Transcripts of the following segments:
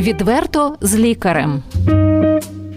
Відверто з лікарем.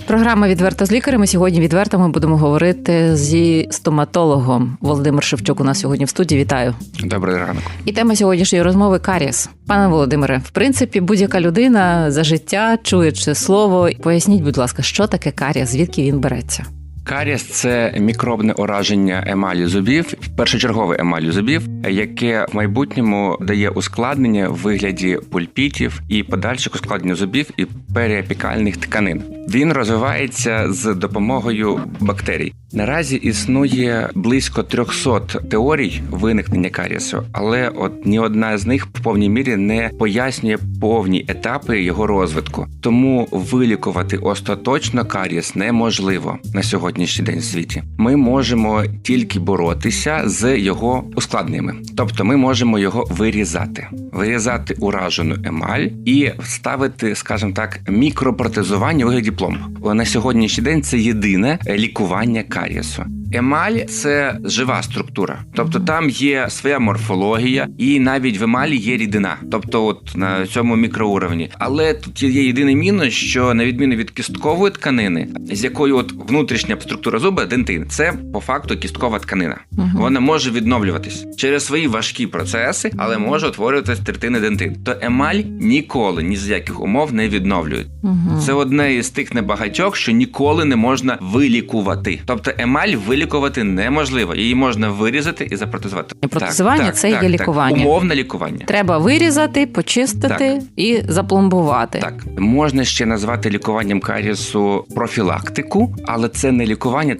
Програма Відверто з лікарем. І Сьогодні відверто ми будемо говорити зі стоматологом. Володимир Шевчук у нас сьогодні в студії. Вітаю. Добрий ранок. І тема сьогоднішньої розмови каріс. Пане Володимире, в принципі, будь-яка людина за життя чує це слово. Поясніть, будь ласка, що таке каріс, звідки він береться? Каріс це мікробне ураження емалі зубів, першочергове емалі зубів, яке в майбутньому дає ускладнення в вигляді пульпітів і подальших ускладнень зубів і періапікальних тканин. Він розвивається з допомогою бактерій. Наразі існує близько 300 теорій виникнення карісу, але от ні одна з них в повній мірі не пояснює повні етапи його розвитку. Тому вилікувати остаточно каріс неможливо на сьогоднішній день в світі. Ми можемо тільки боротися з його ускладненнями, тобто ми можемо його вирізати, вирізати уражену емаль і ставити, скажімо так, мікропротезування у вигляді пломб. На сьогоднішній день це єдине лікування карісу. Емаль це жива структура, тобто там є своя морфологія, і навіть в емалі є рідина, тобто, от на цьому мікроуровні. Але тут є єдиний мінус, що на відміну від кісткової тканини, з якою от внутрішня структура зуба дентин, це по факту кісткова тканина. Угу. Вона може відновлюватись через свої важкі процеси, але може утворюватись третини дентин. То емаль ніколи ні з яких умов не відновлюють. Угу. Це одне із тих небагатьох, що ніколи не можна вилікувати. Тобто емаль вилікувати неможливо. Її можна вирізати і запротезувати. І протезування це є лікування. Умовне лікування. Треба вирізати, почистити Так. і запломбувати. Так, можна ще назвати лікуванням карісу профілактику, але це не лікування,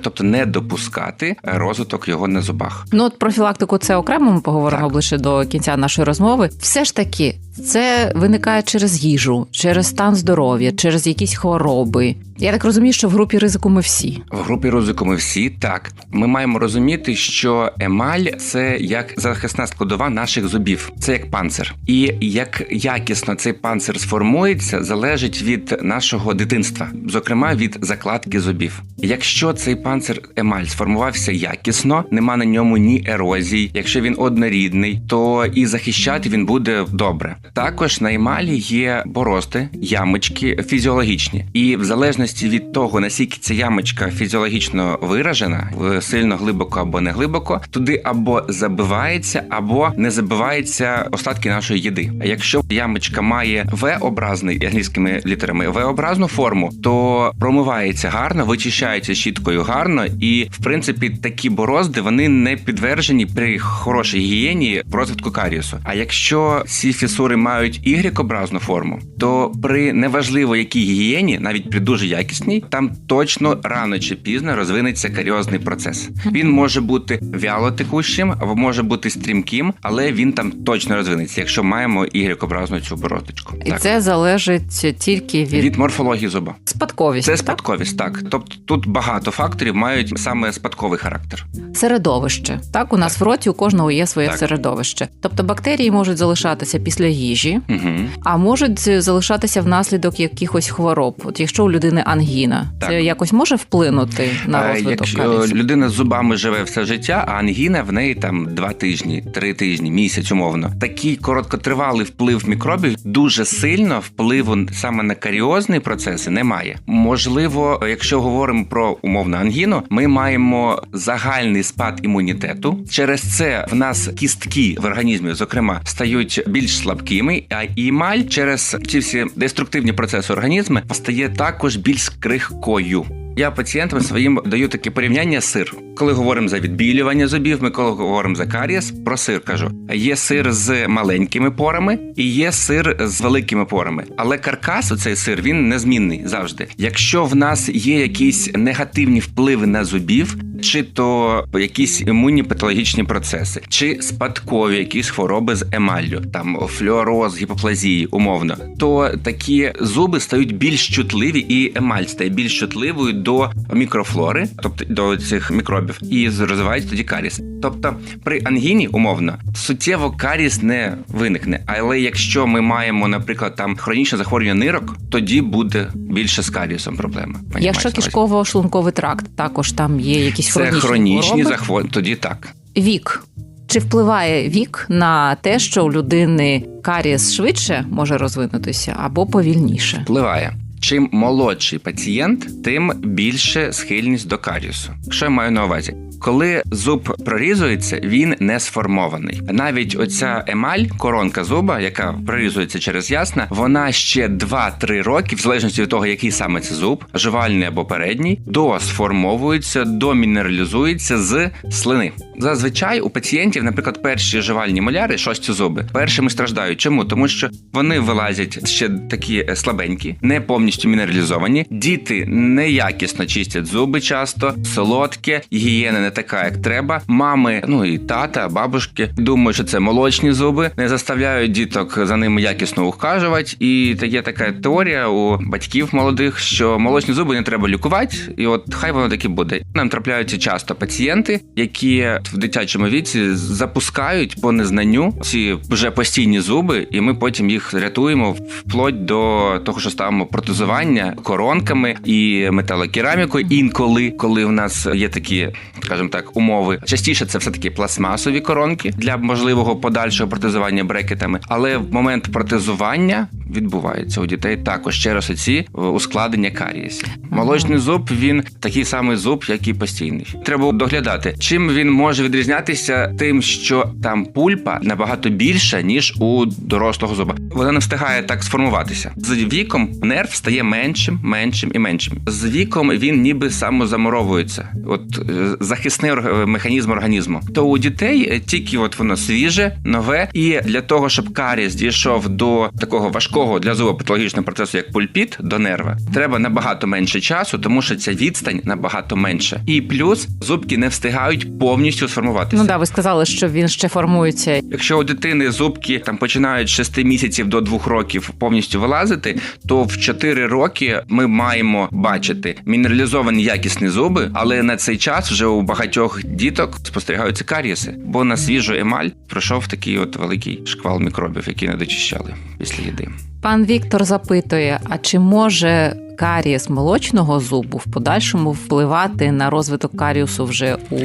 тобто не допускати розвиток його на зубах. Ну от профілактику це окремо ми поговоримо Так. ближче до кінця нашої розмови. Все ж таки, це виникає через їжу, через стан здоров'я, через якісь хвороби. Я так розумію, що в групі ризику ми всі. В групі ризику ми всі так. Ми маємо розуміти, що емаль це як захисна складова наших зубів, це як панцир. І як якісно цей панцир сформується, залежить від нашого дитинства, зокрема від закладки зубів. Якщо цей панцир емаль сформувався якісно, нема на ньому ні ерозій. Якщо він однорідний, то і захищати він буде добре. Також на емалі є борозди, ямочки фізіологічні, і в залежності від того, наскільки ця ямочка фізіологічно виражена, сильно глибоко або не глибоко, туди або забивається, або не забиваються остатки нашої їди. А якщо ямочка має В-образний англійськими літерами В-образну форму, то промивається гарно, вичищається щіткою гарно, і в принципі такі борозди вони не підтверджені при хорошій гігієні розвитку каріусу. А якщо ці фісури мають Y-образну форму, то при неважливо якій гігієні, навіть при дуже якісній, там точно рано чи пізно розвинеться каріозний процес. Він може бути вялотекущим або може бути стрімким, але він там точно розвинеться, якщо маємо Y-образну цю бороздочку. І це залежить тільки від, від морфології зуба. спадковості. Це так? спадковість, так. Тобто тут багато факторів мають саме спадковий характер. середовище. Так, у нас в роті у кожного є своє Так. середовище. Тобто бактерії можуть залишатися після їжі, Угу. а можуть залишатися внаслідок якихось хвороб. От якщо у людини ангіна, Так. це якось може вплинути на Е, розвиток Якщо карісу? людина з зубами живе все життя, а ангіна в неї там два тижні, три тижні, місяць умовно. Такий короткотривалий вплив мікробів дуже сильно впливу саме на каріозні процеси немає. Можливо, якщо говоримо про умовну ангіну, ми маємо загальний спад імунітету. Через це в нас кістки в організмі, зокрема, стають більш слабкими, а імаль через ці всі деструктивні процеси організму стає також більш крихкою. Я пацієнтам своїм даю таке порівняння сир. Коли говоримо за відбілювання зубів, ми коли говоримо за карієс, про сир кажу. Є сир з маленькими порами і є сир з великими порами. Але каркас, оцей сир, він незмінний завжди. Якщо в нас є якісь негативні впливи на зубів, чи то якісь імунні патологічні процеси, чи спадкові якісь хвороби з емаллю, там флюороз, гіпоплазії, умовно, то такі зуби стають більш чутливі, і емаль стає більш чутливою до мікрофлори, тобто до цих мікробів, і розвивається тоді каріс. Тобто при ангіні, умовно, суттєво каріс не виникне. Але якщо ми маємо, наприклад, там хронічне захворювання нирок, тоді буде більше з карієсом проблема. Якщо кишково-шлунковий тракт, також там є якісь це хронічні, хронічні захворювання, тоді так. вік. Чи впливає вік на те, що у людини карієс швидше може розвинутися або повільніше? Впливає. Чим молодший пацієнт, тим більше схильність до каріусу. Що я маю на увазі? Коли зуб прорізується, він не сформований. Навіть оця емаль, коронка зуба, яка прорізується через ясна, вона ще 2-3 роки, в залежності від того, який саме це зуб, жувальний або передній, досформовується, домінералізується з слини. Зазвичай у пацієнтів, наприклад, перші жувальні моляри, шості зуби, першими страждають. Чому? Тому що вони вилазять ще такі е, слабенькі, не повністю мінералізовані. Діти неякісно чистять зуби часто, солодке, гігієна не така, як треба. Мами, ну і тата, бабушки думають, що це молочні зуби, не заставляють діток за ними якісно ухажувати. І є така теорія у батьків молодих, що молочні зуби не треба лікувати, і от хай воно таки буде. Нам трапляються часто пацієнти, які в дитячому віці запускають по незнанню ці вже постійні зуби, і ми потім їх рятуємо вплоть до того, що ставимо протезування коронками і металокерамікою. Інколи, коли в нас є такі, скажімо так, умови, частіше це все таки пластмасові коронки для можливого подальшого протезування брекетами. Але в момент протезування відбувається у дітей також через оці е, ускладнення карієсів. Молочний зуб він такий самий зуб, як і постійний. Треба доглядати, чим він може відрізнятися тим, що там пульпа набагато більша ніж у дорослого зуба. Вона не встигає так сформуватися. З віком нерв стає меншим, меншим і меншим. З віком він ніби самозамуровується. От е, захисний механізм організму. То у дітей е, тільки от воно свіже, нове, і для того, щоб карієс дійшов до такого важкого для зуба патологічного процесу, як пульпіт, до нерва, треба набагато менше часу, тому що ця відстань набагато менша. І плюс зубки не встигають повністю сформуватися. Ну да, ви сказали, що він ще формується. Якщо у дитини зубки там починають з 6 місяців до 2 років повністю вилазити, то в 4 роки ми маємо бачити мінералізовані якісні зуби, але на цей час вже у багатьох діток спостерігаються карієси, бо на свіжу емаль пройшов такий от великий шквал мікробів, які не дочищали після їди. Пан Віктор запитує: а чи може карієс молочного зубу в подальшому впливати на розвиток каріусу вже у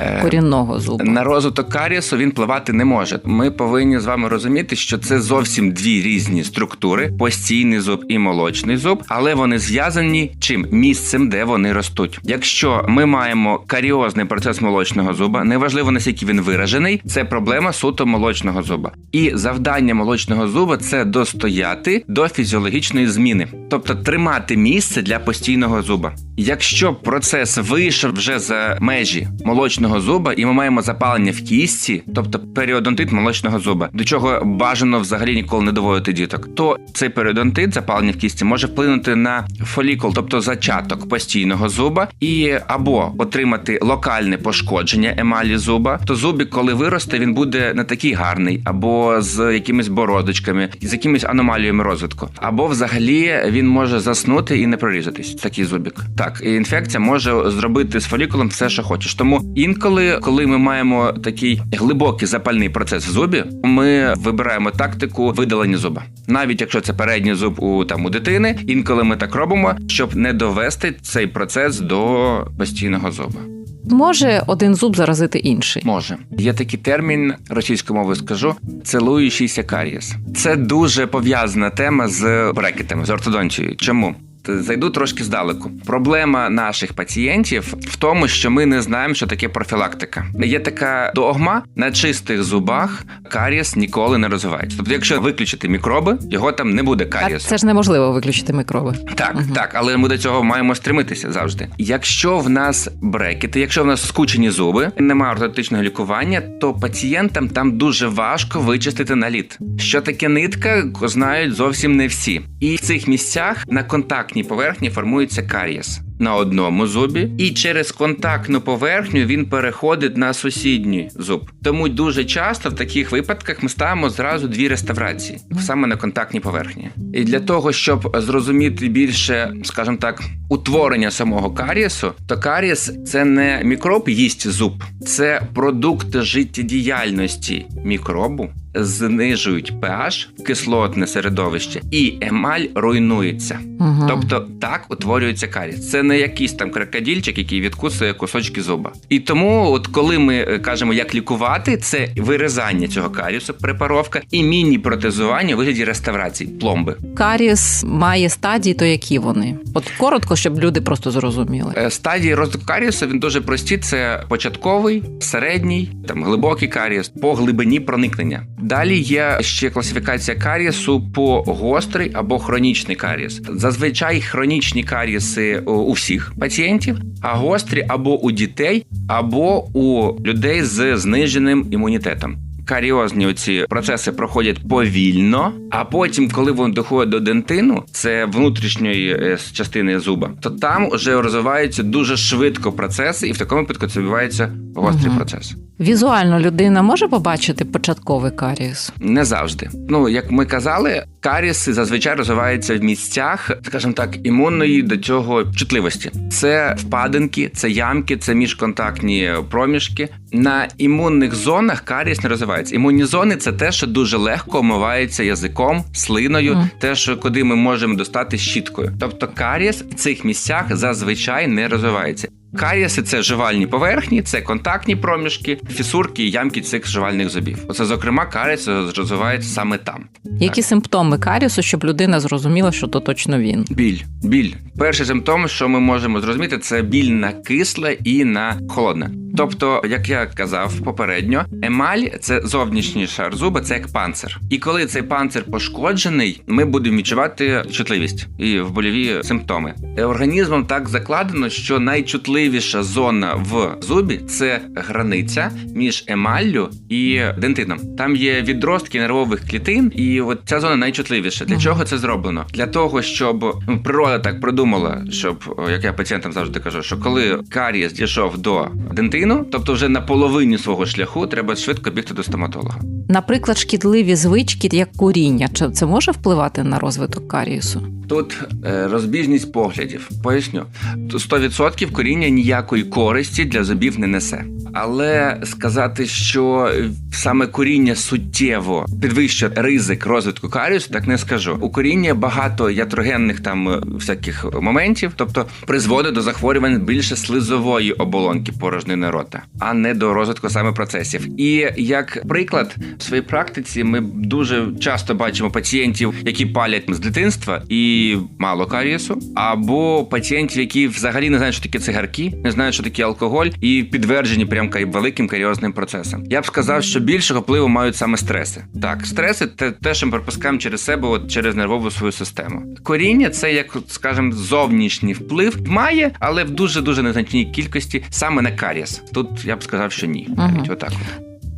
Е, корінного зубу? На розвиток карієсу він впливати не може. Ми повинні з вами розуміти, що це зовсім дві різні структури: постійний зуб і молочний зуб, але вони зв'язані чим місцем, де вони ростуть. Якщо ми маємо каріозний процес молочного зуба, неважливо наскільки він виражений, це проблема суто молочного зуба. І завдання молочного зуба це достояти до фізіологічної зміни, тобто тримати місце для постійного зуба. Якщо процес вийшов вже за межі молочного зуба, і ми маємо запалення в кістці, тобто періодонтит молочного зуба, до чого бажано взагалі ніколи не доводити діток, то цей періодонтит, запалення в кістці, може вплинути на фолікул, тобто зачаток постійного зуба, і або отримати локальне пошкодження емалі зуба. То зубик, коли виросте, він буде не такий гарний, або з якимись бородочками, з якимись аномаліями розвитку, або взагалі він може заснути і не прорізатись. Такий зубик. Так, і інфекція може зробити з фолікулом все, що хочеш. Тому інколи, коли ми маємо такий глибокий запальний процес в зубі, ми вибираємо тактику видалення зуба. Навіть якщо це передній зуб у там у дитини, інколи ми так робимо, щоб не довести цей процес до постійного зуба. Може один зуб заразити інший? Може, є такий термін російською мовою скажу цілуючийся карієс. Це дуже пов'язана тема з брекетами, з ортодонтією. Чому? Зайду трошки здалеку. Проблема наших пацієнтів в тому, що ми не знаємо, що таке профілактика. Є така догма на чистих зубах карієс ніколи не розвивається. Тобто, якщо виключити мікроби, його там не буде карієсу. це ж неможливо виключити мікроби. Так, Мгм. так, але ми до цього маємо стремитися завжди. Якщо в нас брекети, якщо в нас скучені зуби, немає ортодонтичного лікування, то пацієнтам там дуже важко вичистити наліт. Що таке нитка, знають зовсім не всі. І в цих місцях на контактній поверхні формується карієс. На одному зубі, і через контактну поверхню він переходить на сусідній зуб. Тому дуже часто в таких випадках ми ставимо зразу дві реставрації саме на контактній поверхні. І для того, щоб зрозуміти більше, скажімо так, утворення самого карієсу, то карієс це не мікроб їсть зуб, це продукт життєдіяльності мікробу, знижують pH, кислотне середовище, і емаль руйнується. Угу. Тобто так утворюється каріс. Це не якийсь там крокодильчик, який відкусує кусочки зуба. І тому, от коли ми е, кажемо, як лікувати, це вирізання цього карісу, препаровка і міні-протезування у вигляді реставрації пломби. каріс має стадії, то які вони? От коротко, щоб люди просто зрозуміли. Е, Стадії розвитку каріусу він дуже прості: це початковий, середній, там глибокий карієс по глибині проникнення. Далі є ще класифікація карієсу по гострий або хронічний карієс. Зазвичай хронічні карієси у у всіх пацієнтів, а гострі або у дітей, або у людей з зниженим імунітетом. Каріозні оці процеси проходять повільно, а потім, коли вони доходять до дентину, це внутрішньої е, частини зуба, то там вже розвиваються дуже швидко процеси, і в такому випадку це відбувається гострий Мгм. процес. Візуально людина може побачити початковий каріс? Не завжди. Ну як ми казали, каріси зазвичай розвиваються в місцях, скажімо так, імунної до цього чутливості. Це впадинки, це ямки, це міжконтактні проміжки. На імунних зонах каріс не розвивається. Імунні зони це те, що дуже легко омивається язиком, слиною, Мгм. те, що куди ми можемо достати щіткою. Тобто каріс в цих місцях зазвичай не розвивається. Карієси це жувальні поверхні, це контактні проміжки, фісурки і ямки цих жувальних зубів. Оце, зокрема, каріс розвивається саме там. Які симптоми карісу, щоб людина зрозуміла, що то точно він? Біль. Біль. Перший симптом, що ми можемо зрозуміти, це біль на кисле і на холодне. Тобто, як я казав попередньо, емаль це зовнішній шар зуба, це як панцир. І коли цей панцир пошкоджений, ми будемо відчувати чутливість і боліві симптоми. Е, Організмом так закладено, що найчутливіша зона в зубі це границя між емаллю і дентином. Там є відростки нервових клітин, і от ця зона найчутливіша. Для чого це зроблено? Для того, щоб ну, природа так придумала, щоб як я пацієнтам завжди кажу, що коли карієс дійшов до дентину, тобто вже на половині свого шляху, треба швидко бігти до стоматолога. Наприклад, шкідливі звички, як куріння, чи це може впливати на розвиток карієсу? Тут е, розбіжність поглядів. Поясню, То 100% коріння ніякої користі для зубів не несе. Але сказати, що саме коріння суттєво підвищує ризик розвитку каріусу, так не скажу. У коріння багато ятрогенних там е, всяких моментів, тобто призводить до захворювань більше слизової оболонки порожнини рота, а не до розвитку саме процесів. І як приклад в своїй практиці ми дуже часто бачимо пацієнтів, які палять з дитинства і мало карієсу, або пацієнтів, які взагалі не знають, що таке цигарки, не знають, що таке алкоголь, і підтверджені прям великим каріозним процесом. Я б сказав, що більшого впливу мають саме стреси. Так, стреси це те, що ми пропускаємо через себе, от через нервову свою систему. Коріння це як, скажімо, зовнішній вплив має, але в дуже дуже незначній кількості саме на карієс. Тут я б сказав, що ні. Навіть отак.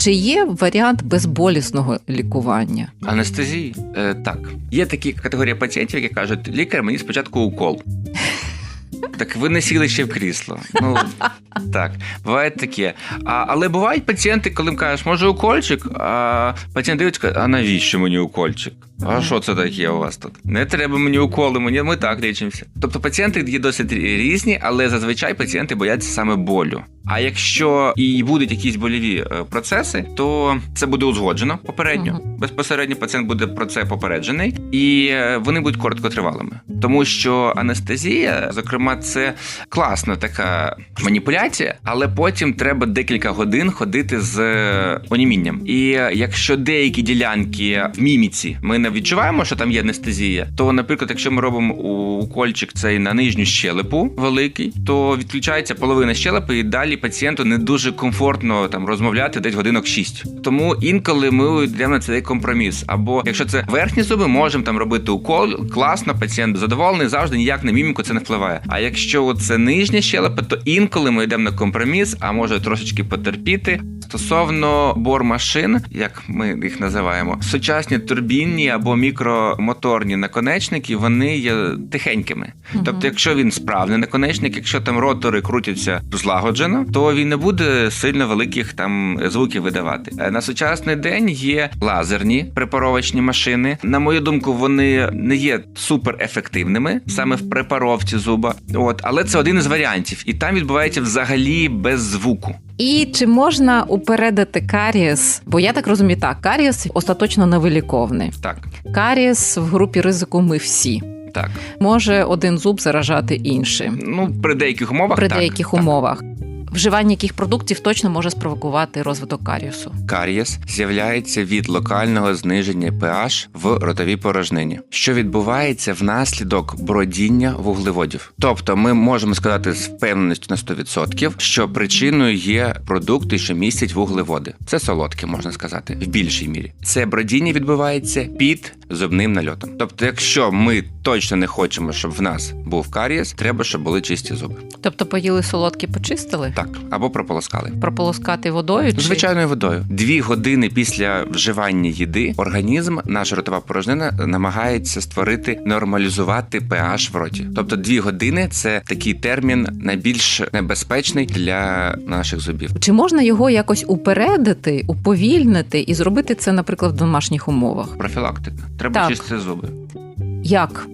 Чи є варіант безболісного лікування? Анестезії? Е, так. Є такі категорії пацієнтів, які кажуть, лікар, мені спочатку укол. Так ви не сіли ще в крісло. Ну так, буває таке. А, але бувають пацієнти, коли їм кажеш, може укольчик, а пацієнт дивиться, а навіщо мені укольчик? А що це таке у вас тут? Не треба мені уколи, мені ми так лічимося. Тобто пацієнти є досить різні, але зазвичай пацієнти бояться саме болю. А якщо і будуть якісь боліві е, процеси, то це буде узгоджено попередньо. Мгм. Безпосередньо пацієнт буде про це попереджений, і е, вони будуть короткотривалими, тому що анестезія, зокрема, це класна така маніпуляція, але потім треба декілька годин ходити з е, онімінням. І е, якщо деякі ділянки в міміці ми не відчуваємо, що там є анестезія, то, наприклад, якщо ми робимо укольчик цей на нижню щелепу великий, то відключається половина щелепи, і далі пацієнту не дуже комфортно там розмовляти десь годинок 6. Тому інколи ми йдемо на цей компроміс. Або якщо це верхні зуби, можемо там робити укол, класно, пацієнт задоволений, завжди ніяк на міміку це не впливає. А якщо це нижня щелепа, то інколи ми йдемо на компроміс, а може трошечки потерпіти. Стосовно бормашин, як ми їх називаємо, сучасні турбінні або мікромоторні наконечники, вони є тихенькими. Мгм. Тобто, якщо він справний наконечник, якщо там ротори крутяться злагоджено, то він не буде сильно великих там звуків видавати. Е, На сучасний день є лазерні препаровочні машини. На мою думку, вони не є супер ефективними саме в препаровці зуба. От, але це один із варіантів, і там відбувається взагалі без звуку. І чи можна упередити карієс? Бо я так розумію, так, карієс остаточно невиліковний. Так, Карієс в групі ризику ми всі. так. Може один зуб заражати іншим Ну, при деяких умовах при так, деяких так. умовах. Вживання яких продуктів точно може спровокувати розвиток карієсу. Карієс з'являється від локального зниження pH в ротовій порожнині, що відбувається внаслідок бродіння вуглеводів. Тобто, ми можемо сказати з впевненістю на 100%, що причиною є продукти, що містять вуглеводи. Це солодке, можна сказати, в більшій мірі. Це бродіння відбувається під зубним нальотом. Тобто, якщо ми точно не хочемо, щоб в нас був карієс, треба, щоб були чисті зуби. Тобто поїли солодкі, почистили, Так, або прополоскали. прополоскати водою чи Звичайною водою. Дві години після вживання їди організм, наша ротова порожнина, намагається створити нормалізувати pH в роті. Тобто дві години це такий термін найбільш небезпечний для наших зубів. чи можна його якось упередити, уповільнити і зробити це, наприклад, в домашніх умовах? Профілактика. Треба Так. чистити зуби. Як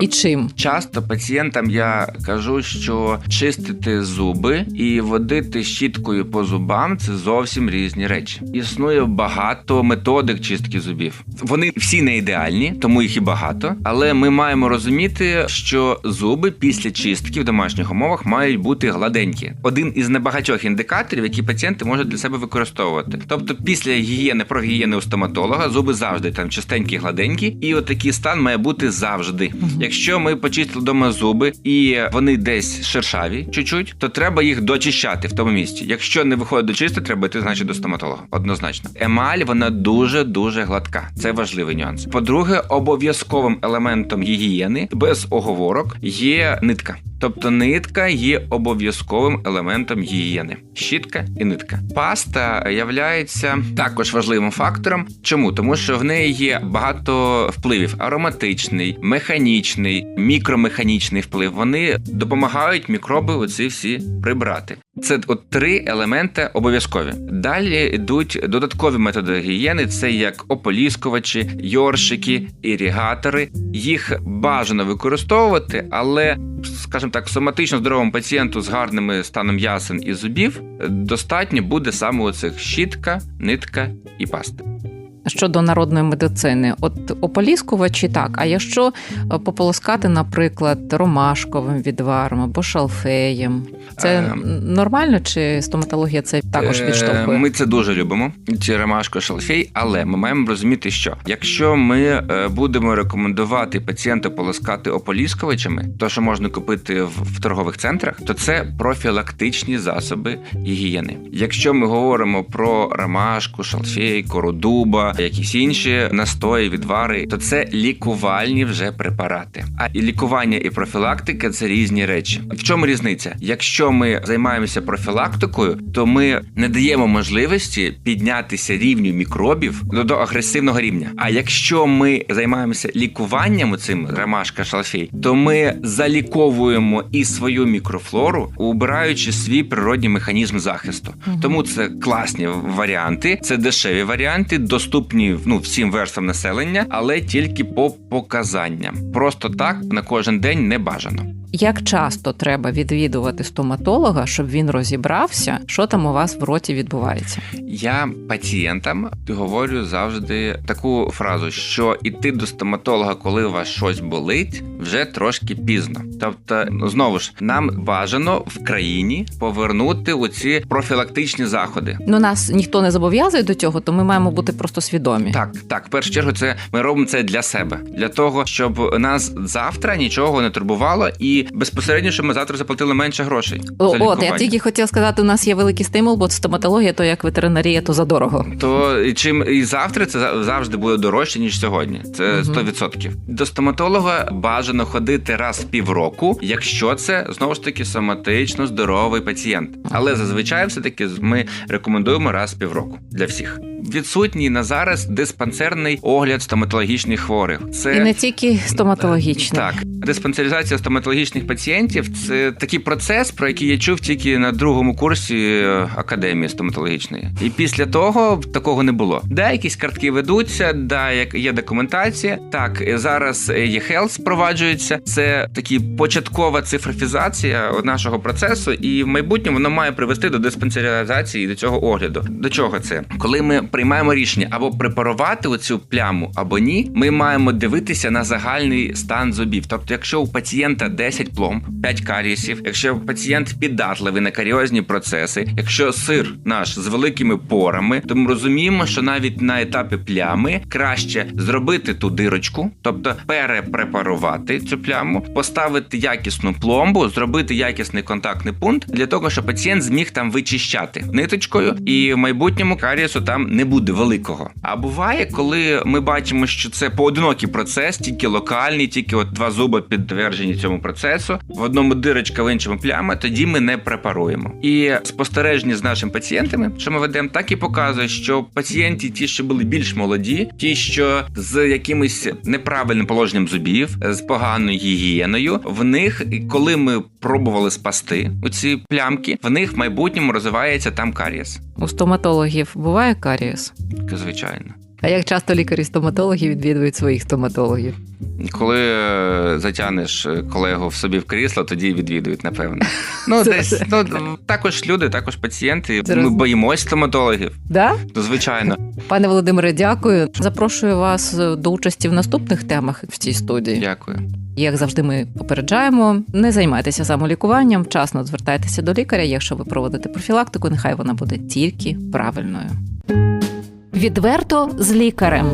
і чим? Часто пацієнтам я кажу, що чистити зуби і водити щіткою по зубам це зовсім різні речі. Існує багато методик чистки зубів. Вони всі не ідеальні, тому їх і багато. Але ми маємо розуміти, що зуби після чистки в домашніх умовах мають бути гладенькі. Один із небагатьох індикаторів, які пацієнти можуть для себе використовувати. Тобто, після гігієни про гігієни у стоматолога зуби завжди там чистенькі, гладенькі, і от такий стан має бути завжди. Якщо ми почистили вдома зуби і вони десь шершаві, чуть-чуть, то треба їх дочищати в тому місці. Якщо не виходить дочистити, треба йти, значить, до стоматолога. Однозначно. Емаль вона дуже дуже гладка. Це важливий нюанс. По-друге, обов'язковим елементом гігієни без оговорок є нитка. Тобто нитка є обов'язковим елементом гігієни. Щітка і нитка. Паста являється також важливим фактором. Чому? Тому що в неї є багато впливів: ароматичний, механічний, мікромеханічний вплив. Вони допомагають мікроби оці всі прибрати. Це от три елементи обов'язкові. Далі йдуть додаткові методи гігієни: це як ополіскувачі, йоршики, іригатори. Їх бажано використовувати, але, скажімо так, соматично здоровому пацієнту з гарним станом ясен і зубів достатньо буде саме оцих щітка, нитка і паста. Щодо народної медицини, от ополіскувачі так. А якщо е, пополоскати, наприклад, ромашковим відваром або шалфеєм, це Ем. нормально чи стоматологія це також Е, відштовхує? Ми це дуже любимо. Ці ромашко шалфей, але ми маємо розуміти, що якщо ми е, будемо рекомендувати пацієнту полоскати ополіскувачами, то що можна купити в, в торгових центрах, то це профілактичні засоби гігієни. Якщо ми говоримо про ромашку, шалфей, кородуба, якісь інші настої, відвари, то це лікувальні вже препарати. А і лікування і профілактика це різні речі. В чому різниця? Якщо ми займаємося профілактикою, то ми не даємо можливості піднятися рівню мікробів до, до агресивного рівня. А якщо ми займаємося лікуванням цим ромашка шалфей, то ми заліковуємо і свою мікрофлору, убираючи свій природній механізм захисту. Тому це класні варіанти, це дешеві варіанти, доступні ну всім верствам населення, але тільки по показанням. Просто так на кожен день не бажано. Як часто треба відвідувати стоматолога, щоб він розібрався, що там у вас в роті відбувається? Я пацієнтам говорю завжди таку фразу, що іти до стоматолога, коли у вас щось болить, вже трошки пізно. Тобто, ну, знову ж нам бажано в країні повернути оці профілактичні заходи. Ну нас ніхто не зобов'язує до цього, то ми маємо бути просто свідомі. Так, так, в першу чергу, це ми робимо це для себе, для того, щоб нас завтра нічого не турбувало, і безпосередньо, щоб ми завтра заплатили менше грошей. О, за от я тільки хотіла сказати, у нас є великий стимул, бо стоматологія то як ветеринарія, то задорого. То і чим і завтра це за- завжди буде дорожче ніж сьогодні. Це Мгм. 100%. До стоматолога бажано ходити раз в півроку, якщо це знову ж таки соматично здоровий пацієнт. Але зазвичай, все таки ми рекомендуємо раз в півроку для всіх. Відсутній на зараз диспансерний огляд стоматологічних хворих. Це І не тільки стоматологічний. так, Диспансеризація стоматологічних пацієнтів це такий процес, про який я чув тільки на другому курсі е, академії стоматологічної. І після того такого не було. Да, якісь картки ведуться, да, як є документація. Так, е, зараз e-health впроваджується. Це такі початкова цифрофізація нашого процесу, і в майбутньому воно має привести до диспансеризації до цього огляду. До чого це? Коли ми приймаємо рішення або препарувати оцю пляму, або ні, ми маємо дивитися на загальний стан зубів. Тобто, якщо у пацієнта 10 пломб, 5 карієсів, якщо пацієнт піддатливий на каріозні процеси, якщо сир наш з великими порами, то ми розуміємо, що навіть на етапі плями краще зробити ту дирочку, тобто перепрепарувати цю пляму, поставити якісну пломбу, зробити якісний контактний пункт для того, щоб пацієнт зміг там вичищати ниточкою, і в майбутньому карієсу там не буде великого. А буває, коли ми бачимо, що це поодинокий процес, тільки локальний, тільки от два зуби підтверджені цьому процесу. В одному дирочка, в іншому пляма, тоді ми не препаруємо. І спостереження з нашими пацієнтами, що ми ведемо, так і показує, що пацієнти, ті, що були більш молоді, ті, що з якимось неправильним положенням зубів, з поганою гігієною, в них, коли ми пробували спасти оці плямки, в них в майбутньому розвивається там карієс. У стоматологів буває карієс? Звичайно. А як часто лікарі-стоматологи відвідують своїх стоматологів? Коли е, затягнеш е, колегу в собі в крісло, тоді відвідують, напевно. Ну, десь ну, також люди, також пацієнти. Ми боїмось стоматологів. Да? Ну, звичайно. Пане Володимире, дякую. Запрошую вас до участі в наступних темах в цій студії. Дякую. Як завжди, ми попереджаємо, не займайтеся самолікуванням, вчасно звертайтеся до лікаря. Якщо ви проводите профілактику, нехай вона буде тільки правильною. Відверто з лікарем.